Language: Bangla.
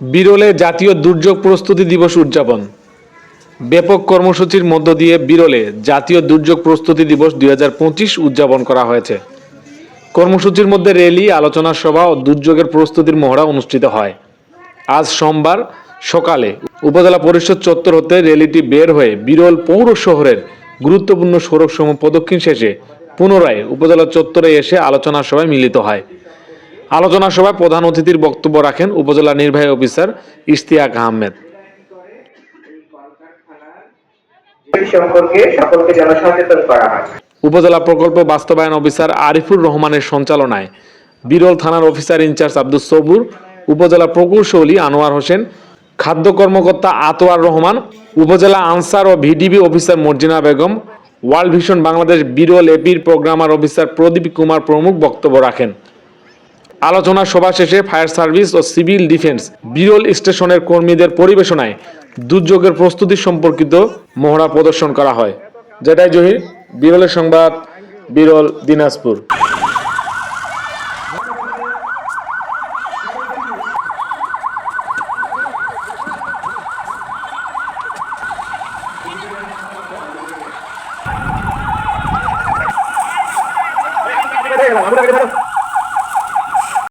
বিরলে জাতীয় দুর্যোগ প্রস্তুতি দিবস উদযাপন। ব্যাপক কর্মসূচির মধ্য দিয়ে বিরলে জাতীয় দুর্যোগ প্রস্তুতি দিবস দুই হাজার পঁচিশ উদযাপন করা হয়েছে। কর্মসূচির মধ্যে র্যালি, আলোচনা সভা ও দুর্যোগের প্রস্তুতির মহড়া অনুষ্ঠিত হয়। আজ সোমবার সকালে উপজেলা পরিষদ চত্বর হতে র্যালিটি বের হয়ে বিরল পৌর শহরের গুরুত্বপূর্ণ সড়কসমূহ প্রদক্ষিণ শেষে পুনরায় উপজেলা চত্বরে এসে আলোচনা সভায় মিলিত হয়। আলোচনা সভায় প্রধান অতিথির বক্তব্য রাখেন উপজেলা নির্বাহী অফিসার ইশতিয়াক আহমেদ। সম্পর্কে সকলকে জনসচেতন করা হয়। উপজেলা প্রকল্প বাস্তবায়ন অফিসার আরিফুর রহমানের সঞ্চালনায় বিরল থানার অফিসার ইনচার্জ আব্দুল সবুর উপজেলা প্রকৌশলী আনোয়ার হোসেন খাদ্য কর্মকর্তা আতোয়ার রহমান উপজেলা আনসার ও VDP officer Morjina Begum World Vision Bangladesh Biral এপির programmer officer Pradip Kumar প্রমুখ বক্তব্য রাখেন। আলোচনা সভা শেষে ফায়ার সার্ভিস ও সিভিল ডিফেন্স বিরল স্টেশনের কর্মীদের পরিবেশনায় দুর্যোগের প্রস্তুতি সম্পর্কিত মহড়া প্রদর্শন করা হয়। যেটাই জহির, বিরলের সংবাদ, বিরল দিনাজপুর।